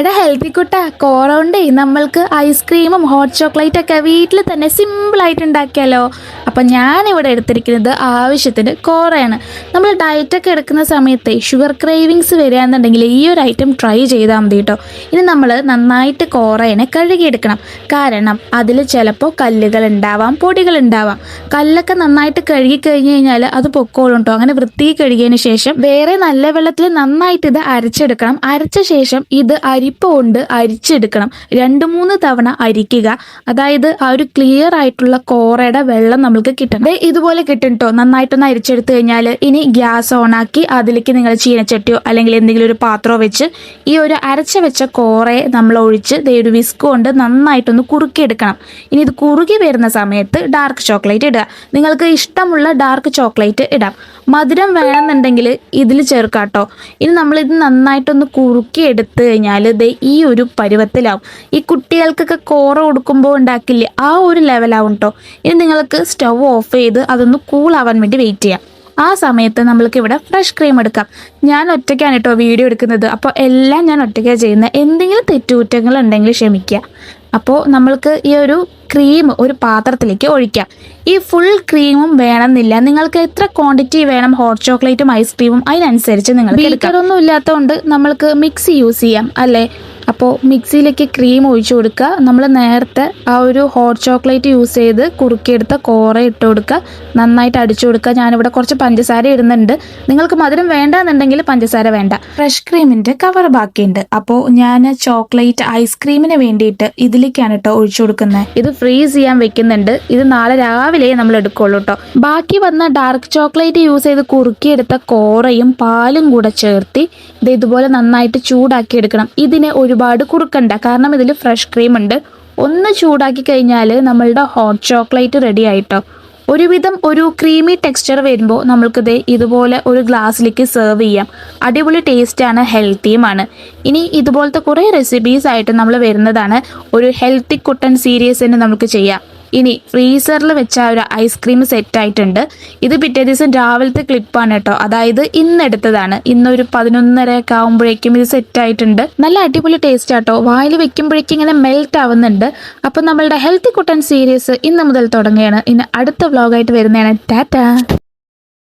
എടാ ഹെൽത്തി കുട്ട കോറോണ്ടേ നമ്മൾക്ക് ഐസ്ക്രീമും ഹോട്ട് ചോക്ലേറ്റ് ഒക്കെ വീട്ടിൽ തന്നെ സിമ്പിൾ ആയിട്ട് ഉണ്ടാക്കിയാലോ? അപ്പം ഞാനിവിടെ എടുത്തിരിക്കുന്നത് ആവശ്യത്തിന് കോറയാണ് നമ്മൾ ഡയറ്റൊക്കെ എടുക്കുന്ന സമയത്ത് ഷുഗർ ക്രേവിങ്സ് വരികയാണെന്നുണ്ടെങ്കിൽ ഈ ഒരു ഐറ്റം ട്രൈ ചെയ്താൽ മതി കേട്ടോ ഇനി നമ്മൾ നന്നായിട്ട് കോറയനെ കഴുകിയെടുക്കണം. കാരണം അതിൽ ചിലപ്പോൾ കല്ലുകൾ ഉണ്ടാവാം പൊടികൾ ഉണ്ടാവാം. കല്ലൊക്കെ നന്നായിട്ട് കഴുകി കഴിഞ്ഞ് കഴിഞ്ഞാൽ അത് പൊക്കോളും കേട്ടോ അങ്ങനെ വൃത്തി കഴുകിയതിന് ശേഷം വേറെ നല്ല വെള്ളത്തിൽ നന്നായിട്ട് ഇത് അരച്ചെടുക്കണം. അരച്ച ശേഷം ഇത് അരിപ്പ കൊണ്ട് അരിച്ചെടുക്കണം. രണ്ട് മൂന്ന് തവണ അരിക്കുക. അതായത് ആ ഒരു ക്ലിയർ ആയിട്ടുള്ള കോറയുടെ വെള്ളം നമുക്ക് കിട്ടണം. ഇതുപോലെ കിട്ടും കേട്ടോ നന്നായിട്ടൊന്ന് അരിച്ചെടുത്തു കഴിഞ്ഞാൽ ഇനി ഗ്യാസ് ഓണാക്കി അതിലേക്ക് നിങ്ങൾ ചീനച്ചട്ടിയോ അല്ലെങ്കിൽ എന്തെങ്കിലും ഒരു പാത്രമോ വെച്ച് ഈ ഒരു അരച്ച വെച്ച കോറയെ നമ്മൾ ഒഴിച്ച് ദേ ഒരു വിസ്ക് കൊണ്ട് നന്നായിട്ടൊന്ന് കുറുക്കിയെടുക്കണം. ഇനി ഇത് കുറുകി വരുന്ന സമയത്ത് ഡാർക്ക് ചോക്ലേറ്റ് ഇടുക. നിങ്ങൾക്ക് ഇഷ്ടമുള്ള ഡാർക്ക് ചോക്ലേറ്റ് ഇടാം. മധുരം വേണമെന്നുണ്ടെങ്കിൽ ഇതിൽ ചേർക്കാം കേട്ടോ ഇനി നമ്മളിത് നന്നായിട്ടൊന്ന് കുറുക്കി എടുത്തു കഴിഞ്ഞാൽ ഇത് ഈ ഒരു പരുവത്തിലാവും. ഈ കുട്ടികൾക്കൊക്കെ കോറ കൊടുക്കുമ്പോൾ ഉണ്ടാക്കില്ലേ ആ ഒരു ലെവലാവും കേട്ടോ ഇനി നിങ്ങൾക്ക് സ്റ്റവ് ഓഫ് ചെയ്ത് അതൊന്ന് കൂളാവാൻ വേണ്ടി വെയിറ്റ് ചെയ്യാം. ആ സമയത്ത് നമ്മൾക്ക് ഇവിടെ ഫ്രഷ് ക്രീം എടുക്കാം. ഞാൻ ഒറ്റയ്ക്കാണ് കേട്ടോ വീഡിയോ എടുക്കുന്നത്. അപ്പോൾ എല്ലാം ഞാൻ ഒറ്റയ്ക്കാണ് ചെയ്യുന്നത്. എന്തെങ്കിലും തെറ്റുകുറ്റങ്ങൾ ഉണ്ടെങ്കിൽ ക്ഷമിക്കുക. അപ്പോൾ നമ്മൾക്ക് ഈ ഒരു ക്രീം ഒരു പാത്രത്തിലേക്ക് ഒഴിക്കാം. ഈ ഫുൾ ക്രീമും വേണമെന്നില്ല. നിങ്ങൾക്ക് എത്ര ക്വാണ്ടിറ്റി വേണം? ഹോട്ട് ചോക്ലേറ്റും ഐസ്ക്രീമും അതിനനുസരിച്ച് നിങ്ങൾ ബീക്കറൊന്നും ഇല്ലാത്തതുകൊണ്ട് നമ്മൾക്ക് മിക്സി യൂസ് ചെയ്യാം. അല്ലേ? അപ്പോൾ മിക്സിയിലേക്ക് ക്രീം ഒഴിച്ചു കൊടുക്കുക. നമ്മൾ നേരത്തെ ആ ഒരു ഹോട്ട് ചോക്ലേറ്റ് യൂസ് ചെയ്ത് കുറുക്കിയെടുത്ത കോറ ഇട്ട് കൊടുക്കുക. നന്നായിട്ട് അടിച്ചു കൊടുക്കുക. ഞാനിവിടെ കുറച്ച് പഞ്ചസാര ഇടുന്നുണ്ട്. നിങ്ങൾക്ക് മധുരം വേണ്ടെന്നുണ്ടെങ്കിൽ പഞ്ചസാര വേണ്ട. ഫ്രഷ് ക്രീമിന്റെ കവർ ബാക്കിയുണ്ട്. അപ്പോൾ ഞാൻ ചോക്ലേറ്റ് ഐസ്ക്രീമിന് വേണ്ടിയിട്ട് ഇതിലേക്കാണ് കേട്ടോ ഒഴിച്ചു കൊടുക്കുന്നത്. ഇത് ഫ്രീസ് ചെയ്യാൻ വെക്കുന്നുണ്ട്. ഇത് നാളെ രാവിലെ നമ്മൾ എടുക്കുള്ളൂ കേട്ടോ ബാക്കി വന്ന ഡാർക്ക് ചോക്ലേറ്റ് യൂസ് ചെയ്ത് കുറുക്കിയെടുത്ത കോറയും പാലും കൂടെ ചേർത്തി ഇത് ഇതുപോലെ നന്നായിട്ട് ചൂടാക്കി എടുക്കണം. ഇതിനെ ഒരുപാട് കുറുക്കണ്ട. കാരണം ഇതിൽ ഫ്രഷ് ക്രീം ഉണ്ട്. ഒന്ന് ചൂടാക്കി കഴിഞ്ഞാൽ നമ്മളുടെ ഹോട്ട് ചോക്ലേറ്റ് റെഡി ആയിട്ടോ. ഒരുവിധം ഒരു ക്രീമി ടെക്സ്ചർ വരുമ്പോൾ നമ്മൾക്കിത് ഇതുപോലെ ഒരു ഗ്ലാസ്സിലേക്ക് സെർവ് ചെയ്യാം. അടിപൊളി ടേസ്റ്റാണ് ഹെൽത്തിയുമാണ് ഇനി ഇതുപോലത്തെ കുറേ റെസിപ്പീസ് ആയിട്ട് നമ്മൾ വരുന്നതാണ്. ഒരു ഹെൽത്തി കുട്ടൻ സീരീസ് തന്നെ നമുക്ക് ചെയ്യാം. ഇനി ഫ്രീസറിൽ വെച്ച ഒരു ഐസ്ക്രീം സെറ്റ് ആയിട്ടുണ്ട്. ഇത് പിറ്റേ ദിവസം രാവിലത്തെ ക്ലിപ്പാണ് കേട്ടോ. അതായത് ഇന്ന് എടുത്തതാണ്. ഇന്നൊരു പതിനൊന്നര ഒക്കെ ആകുമ്പോഴേക്കും ഇത് സെറ്റ് ആയിട്ടുണ്ട്. നല്ല അടിപൊളി ടേസ്റ്റ് ആട്ടോ വായിൽ വെക്കുമ്പോഴേക്കും ഇങ്ങനെ മെൽറ്റ് ആവുന്നുണ്ട്. അപ്പം നമ്മളുടെ ഹെൽത്തി കുട്ടൻ സീരീസ് ഇന്ന് മുതൽ തുടങ്ങുകയാണ്. ഇനി അടുത്ത വ്ലോഗായിട്ട് വരുന്നതാണ്. ടാറ്റ.